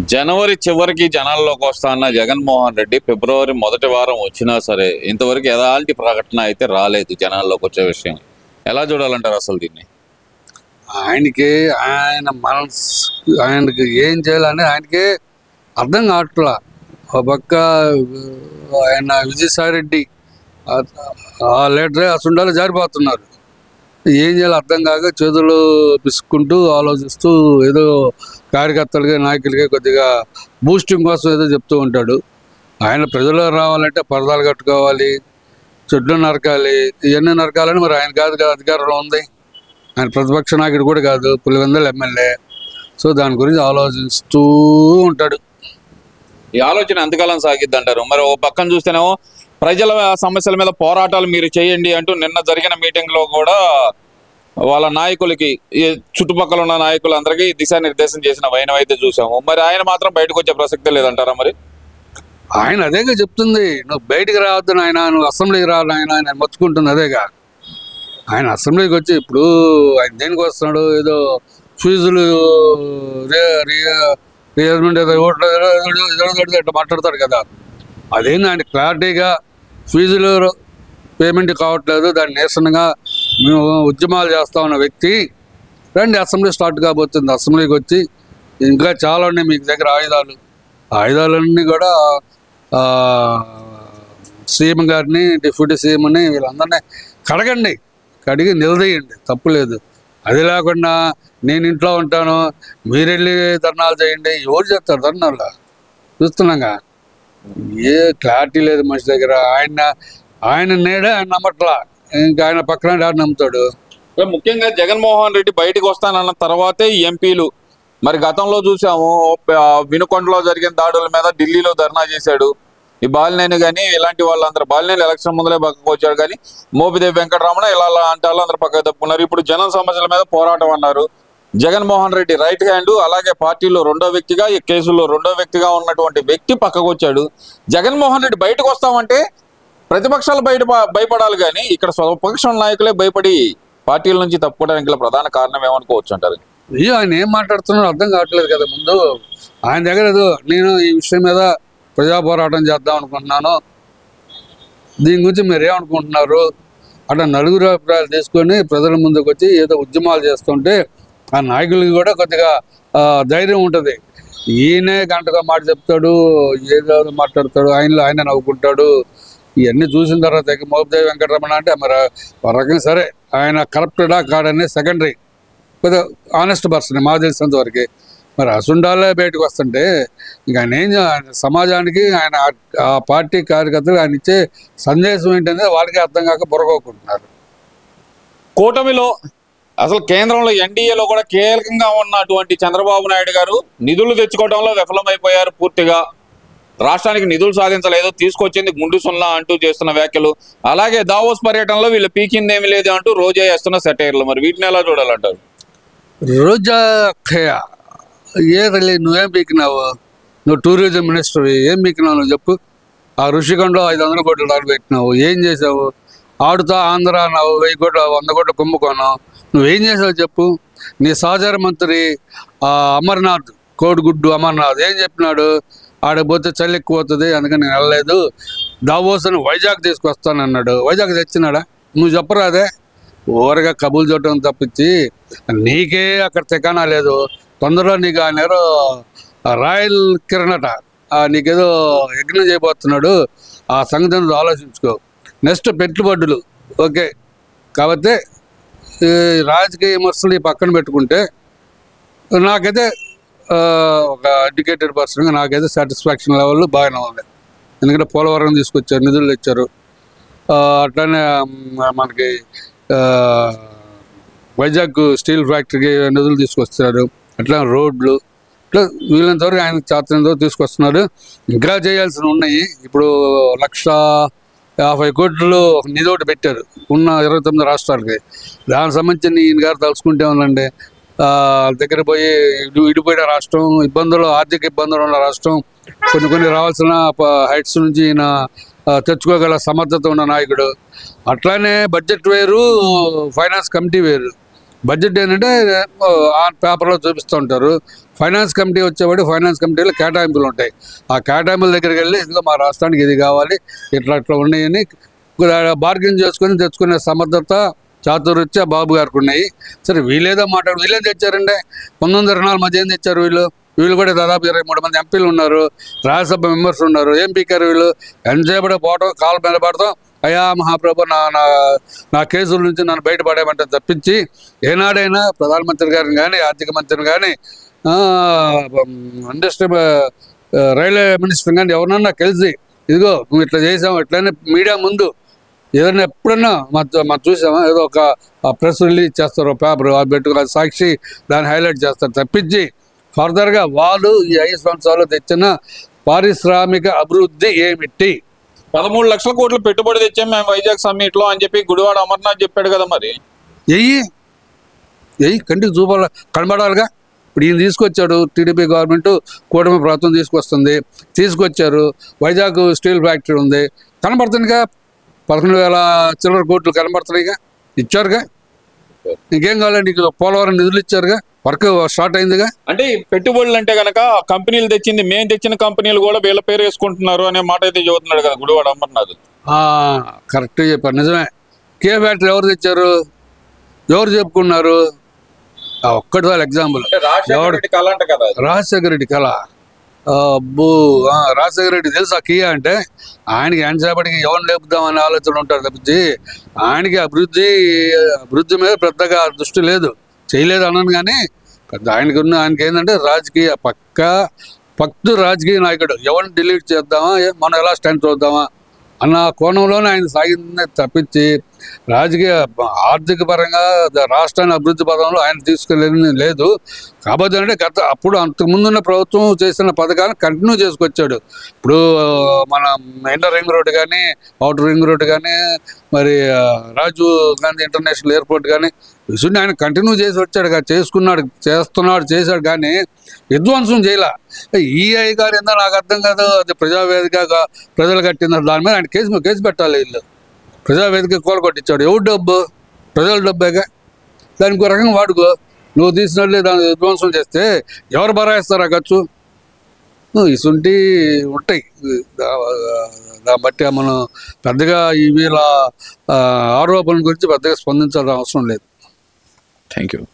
జనవరి చివరికి జనాల్లోకి వస్తా అన్న జగన్మోహన్ రెడ్డి ఫిబ్రవరి మొదటి వారం వచ్చినా సరే ఇంతవరకు ఎలాంటి ప్రకటన అయితే రాలేదు జనాల్లోకి వచ్చే విషయం. ఎలా చూడాలంటారు అసలు దీన్ని? ఆయనకి ఆయన మనసు ఆయనకి ఏం చేయాలని ఆయనకి అర్థం కావట్లా. ఒక పక్క ఆయన విజయసాయిరెడ్డి ఆ- ఆ లీడరే అసలు జారిపోతున్నారు. ఏం చేయాలో అర్థం కాక చేతులు పిసుక్కుంటూ ఆలోచిస్తూ ఏదో కార్యకర్తలుగా నాయకులకి కొద్దిగా బూస్టింగ్ కోసం ఏదో చెప్తూ ఉంటాడు. ఆయన ప్రజలు రావాలంటే పరదాలు కట్టుకోవాలి చెట్లు నరకాలి ఇవన్నీ నరకాలని మరి ఆయన కాదు కదా అధికారంలో ఉంది. ఆయన ప్రతిపక్ష నాయకుడు కూడా కాదు పులివెందల ఎమ్మెల్యే. సో దాని గురించి ఆలోచిస్తూ ఉంటాడు. ఈ ఆలోచన ఎంతకాలం సాగిద్ది అంటారు మరి ఓ పక్కన చూస్తేనేమో ప్రజల సమస్యల మీద పోరాటాలు మీరు చేయండి అంటూ నిన్న జరిగిన మీటింగ్లో కూడా వాళ్ళ నాయకులకి చుట్టుపక్కల ఉన్న నాయకులందరికీ దిశానిర్దేశం చేసిన వైనం అయితే చూసాము మరి ఆయన మాత్రం బయటకు వచ్చే ప్రసక్తే లేదంటారా మరి ఆయన అదేగా చెప్తుంది నువ్వు బయటికి రావద్దు నాయన నువ్వు అసెంబ్లీకి రావాలి ఆయన ఆయన మొత్తుకుంటుంది అదేగా ఆయన అసెంబ్లీకి వచ్చి ఇప్పుడు ఆయన దేనికి వస్తున్నాడు ఏదో ఫీజులు రియర్మెంట్ ఏదో ఓట్లు మాట్లాడతాడు కదా అదేంది క్లారిటీగా ఫీజులు పేమెంట్ కావట్లేదు దాన్ని నిరసనగా మేము ఉద్యమాలు చేస్తా ఉన్న వ్యక్తి రండి అసెంబ్లీ స్టార్ట్ కాబోతుంది అసెంబ్లీకి వచ్చి ఇంకా చాలా ఉన్నాయి మీకు దగ్గర ఆయుధాలు. ఆయుధాలన్నీ కూడా సీఎం గారిని డిప్యూటీ సీఎంని వీళ్ళందరినీ కడగండి కడిగి నిలదీయండి తప్పులేదు అది లేకుండా నేను ఇంట్లో ఉంటాను మీరు వెళ్ళి ధర్నాలు చేయండి ఎవరు చేస్తారు ధర్నాలు? చూస్తున్నాగా? ఏ క్లారిటీ లేదు మనిషి దగ్గర. ఆయన ఆయన నేడే ఆయన నమ్మట్లా. ఇంకా ఆయన పక్కన ఆడు నమ్ముతాడు? ముఖ్యంగా జగన్మోహన్ రెడ్డి బయటకు వస్తానన్న తర్వాతే ఎంపీలు. మరి గతంలో చూసాము వినుకొండలో జరిగిన దాడుల మీద ఢిల్లీలో ధర్నా చేశాడు. ఈ బాలినేని కానీ ఇలాంటి వాళ్ళందరూ బాలినేని ఎలక్షన్ ముందలే పక్కకు వచ్చాడు కానీ మోపిదేవి వెంకటరమణ ఇలా అంటే వాళ్ళందరూ పక్కకు తప్పుకున్నారు. ఇప్పుడు జనం సమస్యల మీద పోరాటం అన్నారు. జగన్మోహన్ రెడ్డి రైట్ హ్యాండ్ అలాగే పార్టీలో రెండో వ్యక్తిగా ఈ కేసులో రెండో వ్యక్తిగా ఉన్నటువంటి వ్యక్తి పక్కకు వచ్చాడు. జగన్మోహన్ రెడ్డి బయటకు వస్తామంటే ప్రతిపక్షాలు బయట భయపడాలి కానీ ఇక్కడ స్వపక్ష నాయకులే భయపడి పార్టీల నుంచి తప్పుకోవడానికి ప్రధాన కారణం ఏమనుకోవచ్చు అంటారు? అయ్యో ఆయన ఏం మాట్లాడుతున్నాడో అర్థం కావట్లేదు కదా ముందు. ఆయన దగ్గర ఏదో నేను ఈ విషయం మీద ప్రజా పోరాటం చేద్దాం అనుకుంటున్నాను. దీని గురించి మీరు ఏమనుకుంటున్నారు? అట్లా నలుగురు అభిప్రాయాలు తీసుకొని ప్రజల ముందుకు వచ్చి ఏదో ఉద్యమాలు చేస్తుంటే ఆ నాయకులకి కూడా కొద్దిగా ధైర్యం ఉంటుంది. ఈయనే గంటగా మాట చెప్తాడు ఏదో మాట్లాడతాడు ఆయనలో ఆయన నవ్వుకుంటాడు. ఇవన్నీ చూసిన తర్వాత మోపదేవి వెంకటరమణ అంటే మరి ఒక రకంగా సరే ఆయన కరప్టెడా కాడనే సెకండరీ. కొద్దిగా ఆనెస్ట్ పర్సన్ మా తెలిసినంత వరకు మరి అసుండాలే బయటకు వస్తుంటే ఇక ఆయన ఏం ఆయన సమాజానికి ఆయన ఆ- పార్టీ కార్యకర్తలు ఆయన ఇచ్చే సందేశం ఏంటనేది వాళ్ళకి అర్థం కాక బుర్రగొక్కుంటున్నారు కూటమిలో అసలు కేంద్రంలో ఎన్డీఏలో కూడా కీలకంగా ఉన్నటువంటి చంద్రబాబు నాయుడు గారు నిధులు తెచ్చుకోవడంలో విఫలమైపోయారు పూర్తిగా. రాష్ట్రానికి నిధులు సాధించలేదు తీసుకొచ్చింది గుండు సున్నా అంటూ చేస్తున్న వ్యాఖ్యలు. అలాగే దావోస్ పర్యటనలో వీళ్ళు పీకిందేమి లేదు అంటూ రోజా వేస్తున్న సెటైర్లు. మరి వీటిని ఎలా చూడాలంటారు? రోజా అక్కయ్య ఏ నువ్వేం పీకినావు? నువ్వు టూరిజం మినిస్టర్ ఏం పీకినావు నువ్వు చెప్పు. ఆ ఋషికొండలో ఐదు వందల కోట్లు దాడి పెట్టినావు. ఏం చేసావు ఆడుతా ఆంధ్ర అన్నావు వెయ్యి కోట్ల వంద కోట్ల కుంభకోణం. నువ్వేం చేసావు చెప్పు. నీ సహచార మంత్రి ఆ అమర్నాథ్ కోడిగుడ్డు అమర్నాథ్ ఏం చెప్పినాడు? ఆడపోతే పోతే చలి ఎక్కువ అవుతుంది అందుకని నేను వెళ్ళలేదు. దావోస్ అని వైజాగ్ తీసుకొస్తానన్నాడు. వైజాగ్ తెచ్చినాడా? నువ్వు చెప్పరాదే ఓరగా కబుల్ చూడటం తప్పించి నీకే అక్కడ తెకానా లేదు. తొందరలో నీకు ఆయన ఎవరో రాయల్ కిరణట నీకేదో యజ్ఞం చేయబోతున్నాడు. ఆ సంగతి ఆలోచించుకో. నెక్స్ట్ పెట్టుబడులు. ఓకే. కాబట్టి రాజకీయ విమర్శలు ఈ పక్కన పెట్టుకుంటే నాకైతే ఒక ఎడ్యుకేటెడ్ పర్సన్గా నాకైతే సాటిస్ఫాక్షన్ లెవెల్ బాగానే ఉంది. ఎందుకంటే పోలవరం తీసుకొచ్చారు నిధులు తెచ్చారు. అట్లానే మనకి వైజాగ్ స్టీల్ ఫ్యాక్టరీకి నిధులు తీసుకొస్తున్నారు. అట్లా రోడ్లు ఇట్లా వీలైనంతవరకు ఆయన చేతనంత తీసుకొస్తున్నారు. ఇంకా చేయాల్సినవి ఉన్నాయి. ఇప్పుడు లక్ష యాభై కోట్లు ఒక నిధి ఒకటి పెట్టారు. ఉన్న ఇరవై తొమ్మిది రాష్ట్రాలకి. దానికి సంబంధించి ఈయన గారు తలుచుకుంటే ఉందండి దగ్గర పోయి ఇడిపోయిన రాష్ట్రం ఇబ్బందులు ఆర్థిక ఇబ్బందులు ఉన్న రాష్ట్రం కొన్ని కొన్ని రావాల్సిన హైట్స్ నుంచి ఈయన తెచ్చుకోగల సమర్థత ఉన్న నాయకుడు. అట్లానే బడ్జెట్ వేరు ఫైనాన్స్ కమిటీ వేరు. బడ్జెట్ ఏంటంటే ఆ పేపర్లో చూపిస్తూ ఉంటారు. ఫైనాన్స్ కమిటీ వచ్చేవాడు ఫైనాన్స్ కమిటీలో కేటాయింపులు ఉంటాయి. ఆ కేటాయింపుల దగ్గరికి వెళ్ళి ఇదిగో మా రాష్ట్రానికి ఇది కావాలి ఇట్లా ఇట్లా ఉన్నాయని బార్గెన్ చేసుకొని తెచ్చుకునే సమర్థత చాతుర్యత్య బాబు గారికి ఉన్నాయి. సరే వీళ్ళేదో మాట్లాడు వీళ్ళేం తెచ్చారండి? పంతొమ్మిది వందల ఇరవై నాలుగు మధ్య ఏం తెచ్చారు వీళ్ళు? వీళ్ళు కూడా దాదాపు ఇరవై మూడు మంది ఎంపీలు ఉన్నారు. రాజ్యసభ మెంబర్స్ ఉన్నారు. ఏం పీకారు వీళ్ళు? ఎంతసేపడే పోవటం కాలు మీద పడతాం అయ్యా మహాప్రభు నా నా నా కేసుల నుంచి నన్ను బయటపడేమంటే తప్పించి ఏనాడైనా ప్రధానమంత్రి గారిని కానీ ఆర్థిక మంత్రిని కానీ ఇండస్ట్రీ రైల్వే మినిస్టర్ కానీ ఎవరన్నా కలిసి ఇదిగో నువ్వు ఇట్లా చేసావు ఇట్లనే మీడియా ముందు ఏదైనా ఎప్పుడన్నా మా మనం చూసామా ఏదో ఒక ప్రెస్ రిలీజ్ చేస్తారు పేపర్ పెట్టుకుని సాక్షి దాన్ని హైలైట్ చేస్తారు. తప్పించి ఫర్దర్గా వాళ్ళు ఈ ఐదు సంవత్సరాలు తెచ్చిన పారిశ్రామిక అభివృద్ధి ఏమిటి? పదమూడు లక్షల కోట్లు పెట్టుబడి తెచ్చాం మేము వైజాగ్ సమ్మిట్లో అని చెప్పి గుడివాడ అమర్నాథ్ చెప్పాడు కదా మరి. ఎయ్యి ఎయ్యి కంటికి చూపాలి కనబడాలిగా? ఇప్పుడు ఈయన తీసుకొచ్చాడు టీడీపీ గవర్నమెంట్ కూటమి ప్రభుత్వం తీసుకొస్తుంది తీసుకొచ్చారు వైజాగ్ స్టీల్ ఫ్యాక్టరీ ఉంది. కనబడుతుందిగా? పదకొండు వేల చిల్లర కోట్లు కనబడుతున్నాయిగా? ఇచ్చారుగా? ఇంకేం కావాలి నీకు పోలవరం నిధులు ఇచ్చారుగా? వర్క్ స్టార్ట్ అయిందిగా? అంటే పెట్టుబడులు అంటే గనక కంపెనీలు తెచ్చింది మేము తెచ్చిన కంపెనీలు కూడా వీళ్ళ పేరు వేసుకుంటున్నారు అనే మాట అయితే చెబుతున్నాడు కదా గుడివాడ అమర్నాథ్. కరెక్ట్ చెప్పారు. నిజమే. కే ఫ్యాక్టరీ ఎవరు తెచ్చారు? ఎవరు చెప్పుకున్నారు? ఒక్కటి వాళ్ళ ఎగ్జాంపుల్ రాజశేఖర? రెడ్డి కళ అంట కదా అది. రాజశేఖర రెడ్డి కళ. అబ్బో రాజశేఖర రెడ్డి తెలుసా కియా అంటే? ఆయనకి ఎంతసేపటికి ఎవరిని లేపుదామనే ఆలోచన ఉంటారు తప్పించి ఆయనకి అభివృద్ధి అభివృద్ధి మీద పెద్దగా దృష్టి లేదు. చేయలేదు అనను కానీ పెద్ద ఆయనకి ఉన్న ఆయనకి ఏంటంటే రాజకీయ పక్క పక్తు రాజకీయ నాయకుడు. ఎవరిని డిలీట్ చేద్దామా? మనం ఎలా స్టాండ్ చూద్దామా? అన్న కోణంలోనే ఆయన సాగింది తప్పించి రాజకీయ ఆర్థిక పరంగా రాష్ట్రాన్ని అభివృద్ధి పదంలో ఆయన తీసుకెళ్ళని లేదు. కాకపోతే అంటే గత అప్పుడు అంతకుముందున్న ప్రభుత్వం చేసిన పథకాలను కంటిన్యూ చేసుకొచ్చాడు. ఇప్పుడు మన ఇంటర్ రింగ్ రోడ్ కానీ అవుటర్ రింగ్ రోడ్ కానీ మరి రాజీవ్ గాంధీ ఇంటర్నేషనల్ ఎయిర్పోర్ట్ కానీ విసుడిని ఆయన కంటిన్యూ చేసి వచ్చాడు చేసుకున్నాడు చేస్తున్నాడు చేశాడు కానీ విధ్వంసం చేయలే. ఈఐ గారు ఏందో నాకు అర్థం కాదు అది ప్రజావేదిక ప్రజలు కట్టిందా దాని మీద ఆయన కేసు కేసు పెట్టాలి వీళ్ళు. ప్రజావేదిక కూల కొట్టించాడు. ఎవరు డబ్బు? ప్రజల డబ్బేగా? దానికి ఒక రకంగా వాడుకో. నువ్వు తీసినట్లే దాన్ని విధ్వంసం చేస్తే ఎవరు బరాయిస్తారు ఆ ఖర్చు? ఇసుంటి ఉంటాయి. దా- దాన్ని బట్టి మనం పెద్దగా ఈ వీళ్ళ ఆరోపణల గురించి పెద్దగా స్పందించాల్సిన అవసరం లేదు. Thank you.